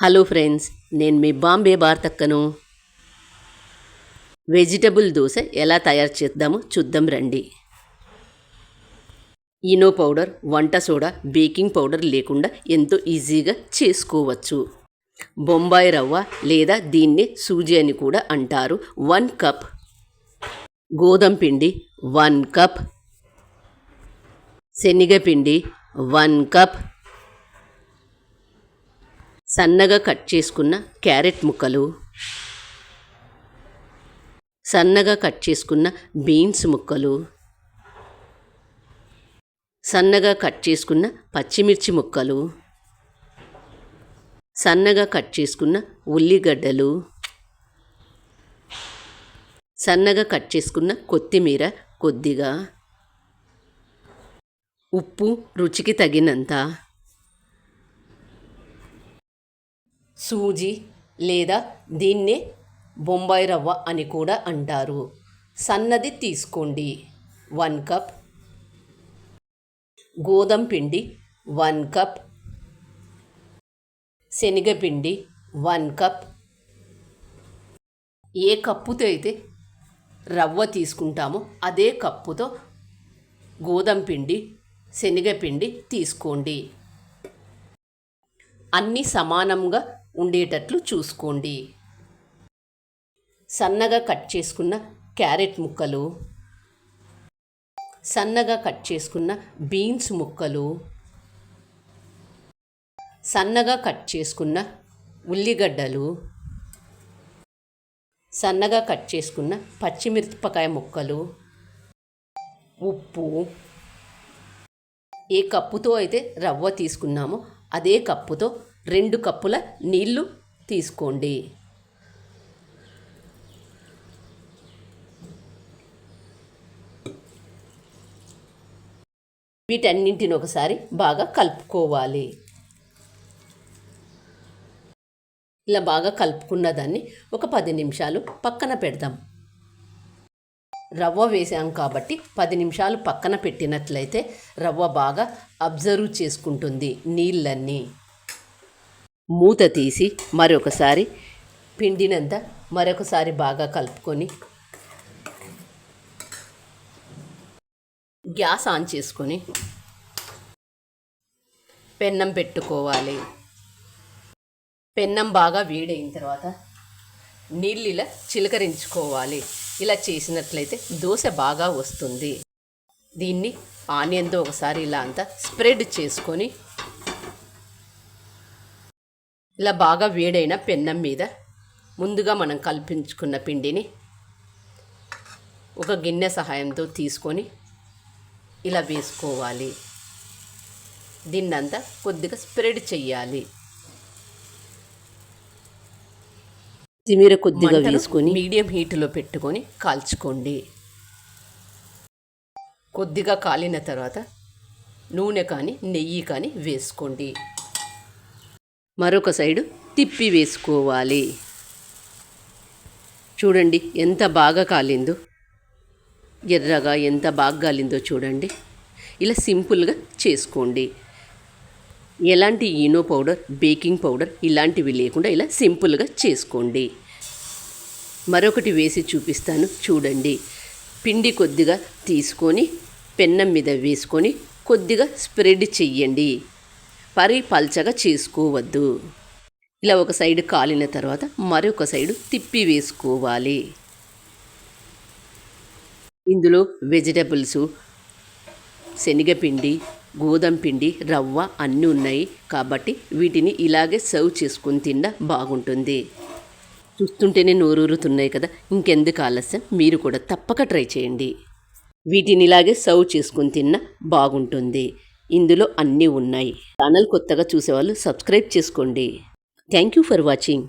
Hello friends నేను మీ బాంబే బార్తక్కను. వెజిటబుల్ దోశ ఎలా తయారు చేద్దామో చూద్దాం రండి. ఇనో పౌడర్ వంట సోడా బేకింగ్ పౌడర్ లేకుండా ఎంతో ఈజీగా చేసుకోవచ్చు. బొంబాయి రవ్వ లేదా దీన్ని సూజీ అని కూడా అంటారు. One cup. గోధుమ పిండి వన్ కప్. శనగపిండి వన్ కప్. సన్నగా కట్ చేసుకున్న క్యారెట్ ముక్కలు. సన్నగా కట్ చేసుకున్న బీన్స్ ముక్కలు. సన్నగా కట్ చేసుకున్న పచ్చిమిర్చి ముక్కలు. సన్నగా కట్ చేసుకున్న ఉల్లిగడ్డలు. సన్నగా కట్ చేసుకున్న కొత్తిమీర కొద్దిగా. ఉప్పు రుచికి తగినంత. సూజీ లేదా దీన్నే బొంబాయి రవ్వ అని కూడా అంటారు. సన్నది తీసుకోండి. One cup. గోధుమ పిండి. One cup. శనగపిండి. One cup. ఏ కప్పుతో అయితే రవ్వ తీసుకుంటామో అదే కప్పుతో గోధుమ పిండి శనగపిండి తీసుకోండి. అన్నీ సమానంగా ఉండేటట్లు చూసుకోండి. సన్నగా కట్ చేసుకున్న క్యారెట్ ముక్కలు సన్నగా కట్ చేసుకున్న బీన్స్ ముక్కలు సన్నగా కట్ చేసుకున్న ఉల్లిగడ్డలు సన్నగా కట్ చేసుకున్న పచ్చిమిరపకాయ ముక్కలు ఉప్పు ఏ కప్పుతో అయితే రవ్వ తీసుకున్నామో అదే కప్పుతో రెండు కప్పుల నీళ్ళు తీసుకోండి. వీటన్నింటిని ఒకసారి బాగా కలుపుకోవాలి. ఇలా బాగా కలుపుకున్న దాన్ని ఒక పది నిమిషాలు పక్కన పెడదాం. రవ్వ వేసాం కాబట్టి పది నిమిషాలు పక్కన పెట్టినట్లయితే రవ్వ బాగా అబ్జర్వ్ చేసుకుంటుంది నీళ్ళన్నీ. మూత తీసి మరొకసారి పిండినంత మరొకసారి బాగా కలుపుకొని గ్యాస్ ఆన్ చేసుకొని పెన్నం పెట్టుకోవాలి. పెన్నం బాగా వేడైన తర్వాత నీళ్ళు ఇలా చిలకరించుకోవాలి. ఇలా చేసినట్లయితే దోశ బాగా వస్తుంది. దీన్ని ఆనియన్తో ఒకసారి ఇలా అంతా స్ప్రెడ్ చేసుకొని ఇలా బాగా వేడైన పెన్నం మీద ముందుగా మనం కల్పించుకున్న పిండిని ఒక గిన్నె సహాయంతో తీసుకొని ఇలా వేసుకోవాలి. దీన్నంతా కొద్దిగా స్ప్రెడ్ చెయ్యాలి. కొత్తిమీర కొద్దిగా వేసుకొని మీడియం హీట్లో పెట్టుకొని కాల్చుకోండి. కొద్దిగా కాలిన తర్వాత నూనె కానీ నెయ్యి కానీ వేసుకోండి. మరొక సైడు తిప్పి వేసుకోవాలి. చూడండి ఎంత బాగా కాలిందో. ఎర్రగా ఎంత బాగా కాలిందో చూడండి. ఇలా సింపుల్గా చేసుకోండి. ఎలాంటి ఈనో పౌడర్ బేకింగ్ పౌడర్ ఇలాంటివి లేకుండా ఇలా సింపుల్గా చేసుకోండి. మరొకటి వేసి చూపిస్తాను చూడండి. పిండి కొద్దిగా తీసుకొని పెన్నం మీద వేసుకొని కొద్దిగా స్ప్రెడ్ చెయ్యండి. పరి పల్చగా చేసుకోవద్దు. ఇలా ఒక సైడ్ కాలిన తర్వాత మరొక సైడు తిప్పి వేసుకోవాలి. ఇందులో వెజిటబుల్స్ శనగపిండి గోధుమ పిండి రవ్వ అన్నీ ఉన్నాయి. కాబట్టి వీటిని ఇలాగే సర్వ్ చేసుకుని తిన్నా బాగుంటుంది. చూస్తుంటేనే నోరూరుతున్నాయి కదా. ఇంకెందుకు ఆలస్యం? మీరు కూడా తప్పక ట్రై చేయండి. వీటిని ఇలాగే సర్వ్ చేసుకుని తిన్న బాగుంటుంది. ఇందులో అన్నీ ఉన్నాయి. ఛానల్ కొత్తగా చూసేవాళ్ళు సబ్స్క్రైబ్ చేసుకోండి. Thank you for watching